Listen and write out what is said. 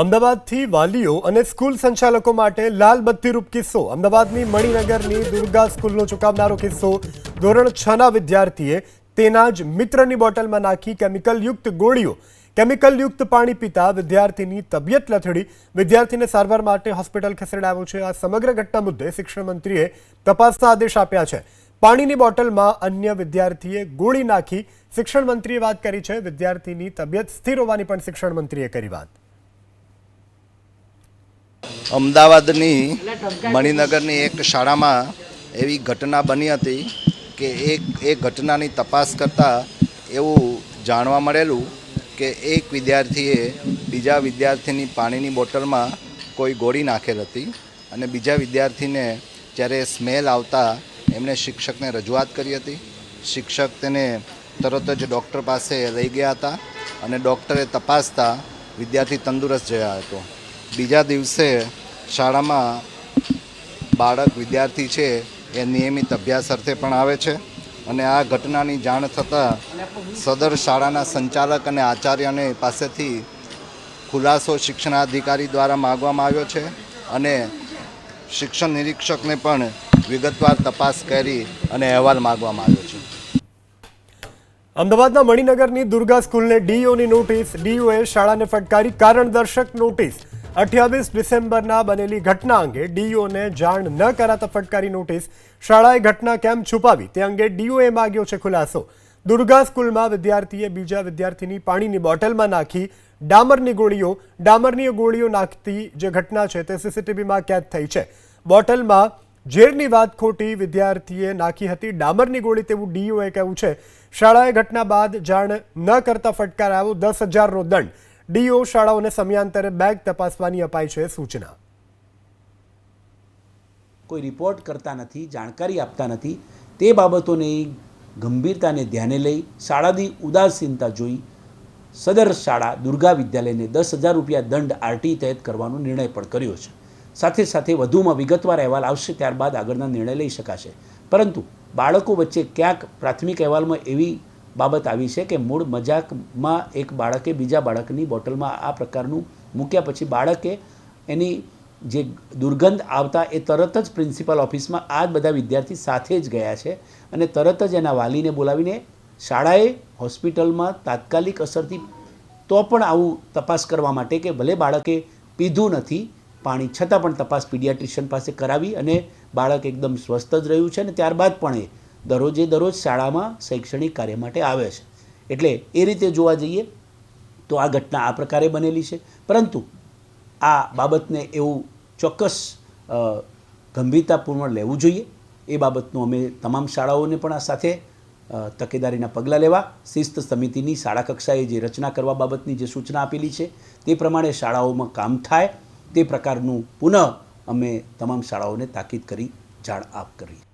અમદાવાદથી વાલીઓ અને સ્કૂલ સંચાલકો માટે લાલ બત્તીરૂપ કિસ્સો. અમદાવાદની મણિનગરની દુર્ગા સ્કૂલનો ચુકાવનારો કિસ્સો. ધોરણ છ ના વિદ્યાર્થીએ તેના જ મિત્રની બોટલમાં નાખી કેમિકલયુક્ત ગોળીઓ. કેમિકલયુક્ત પાણી પીતા વિદ્યાર્થીની તબિયત લથડી. વિદ્યાર્થીને સારવાર માટે હોસ્પિટલ ખસેડાયો છે. આ સમગ્ર ઘટના મુદ્દે શિક્ષણ મંત્રીએ તપાસના આદેશ આપ્યા છે. પાણીની બોટલમાં અન્ય વિદ્યાર્થીએ ગોળી નાખી. શિક્ષણ મંત્રીએ વાત કરી છે. વિદ્યાર્થીની તબિયત સ્થિર હોવાની પણ શિક્ષણ મંત્રીએ કરી વાત. અમદાવાદની મણિનગરની એક શાળામાં એવી ઘટના બની હતી કે એક એ ઘટનાની તપાસ કરતાં એવું જાણવા મળેલું કે એક વિદ્યાર્થીએ બીજા વિદ્યાર્થીની પાણીની બોટલમાં કોઈ ગોળી નાખેલ હતી અને બીજા વિદ્યાર્થીને જ્યારે સ્મેલ આવતા એમણે શિક્ષકને રજૂઆત કરી હતી. શિક્ષક તેને તરત જ ડૉક્ટર પાસે લઈ ગયા હતા અને ડૉક્ટરે તપાસતા વિદ્યાર્થી તંદુરસ્ત જયા હતો. બીજા દિવસે શાળામાં બાળક વિદ્યાર્થી છે, એ નિયમિત અભ્યાસ અર્થે પણ આવે છે અને આ ઘટનાની જાણ થતાં સદર શાળાના સંચાલક અને આચાર્યને પાસેથી ખુલાસો શિક્ષણાધિકારી દ્વારા માગવામાં આવ્યો છે અને શિક્ષણ નિરીક્ષકને પણ વિગતવાર તપાસ કરી અને અહેવાલ માગવામાં આવ્યો છે. અમદાવાદના મણિનગરની દુર્ગા સ્કૂલને ડીઓની નોટિસ, ડીઓએ શાળાને ફટકારી કારણદર્શક નોટિસ. અઠ્યાવીસ ડિસેમ્બરના બનેલી ઘટના અંગે ડીઓને જાણ ન કરાતા ફટકારી નોટિસ. શાળાએ ઘટના કેમ છુપાવી તે અંગે ડીઓએ માગ્યો છે ખુલાસો. દુર્ગા સ્કૂલમાં વિદ્યાર્થીએ બીજા વિદ્યાર્થીની પાણીની બોટલમાં નાખી ડામરની ગોળીઓ ડામરની ગોળીઓ નાખતી જે ઘટના છે તે સીસીટીવીમાં કેદ થઈ છે. બોટલમાં ઝેરની વાત ખોટી વિદ્યાર્થીએ નાખી હતી ડામરની ગોળી તેવું ડીઓએ કહ્યું છે. શાળાએ ઘટના બાદ જાણ ન કરતા ફટકારાયો દસ હજારનો દંડ. ડીઓ શાળાઓને સમયાંતરે બેગ તપાસવાની અપાઈ છે સૂચના. કોઈ રિપોર્ટ કરતા નથી, જાણકારી આપતા નથી, તે બાબતોની ગંભીરતાને ધ્યાને લઈ શાળાની ઉદાસીનતા જોઈ સદર શાળા દુર્ગા વિદ્યાલયને દસ હજાર રૂપિયા દંડ આરટી તહેત કરવાનો નિર્ણય પણ કર્યો છે. સાથે સાથે વધુમાં વિગતવાર અહેવાલ આવશે ત્યારબાદ આગળના નિર્ણય લઈ શકાશે. પરંતુ બાળકો વચ્ચે ક્યાંક પ્રાથમિક અહેવાલમાં એવી બાબત આવી છે કે મૂળ મજાકમાં એક બાળકે બીજા બાળકની બોટલમાં આ પ્રકારનું મૂક્યા પછી બાળકે એની જે દુર્ગંધ આવતા એ તરત જ પ્રિન્સિપલ ઓફિસમાં આ જ બધા વિદ્યાર્થી સાથે જ ગયા છે અને તરત જ એના વાલીને બોલાવીને શાળાએ હોસ્પિટલમાં તાત્કાલિક અસરથી તો પણ આવું તપાસ કરવા માટે કે ભલે બાળકે પીધું નથી, પાણી છતાં પણ તપાસ પીડિયાટ્રિશિયન પાસે કરાવી અને બાળક એકદમ સ્વસ્થ જ રહ્યું છે અને ત્યારબાદ પણ એ દરરોજે દરરોજ શાળામાં શૈક્ષણિક કાર્ય માટે આવે છે. એટલે એ રીતે જોવા જઈએ તો આ ઘટના આ પ્રકારે બનેલી છે. પરંતુ આ બાબતને એવું ચોક્કસ ગંભીરતાપૂર્ણ લેવું જોઈએ. એ બાબતનું અમે તમામ શાળાઓને પણ આ સાથે તકેદારીના પગલાં લેવા, શિસ્ત સમિતિની શાળા કક્ષાએ જે રચના કરવા બાબતની જે સૂચના આપેલી છે, તે પ્રમાણે શાળાઓમાં કામ થાય. તે પ્રકારનું પુનઃ અમે તમામ શાળાઓને તાકીદ કરી જાણ આપ કરી.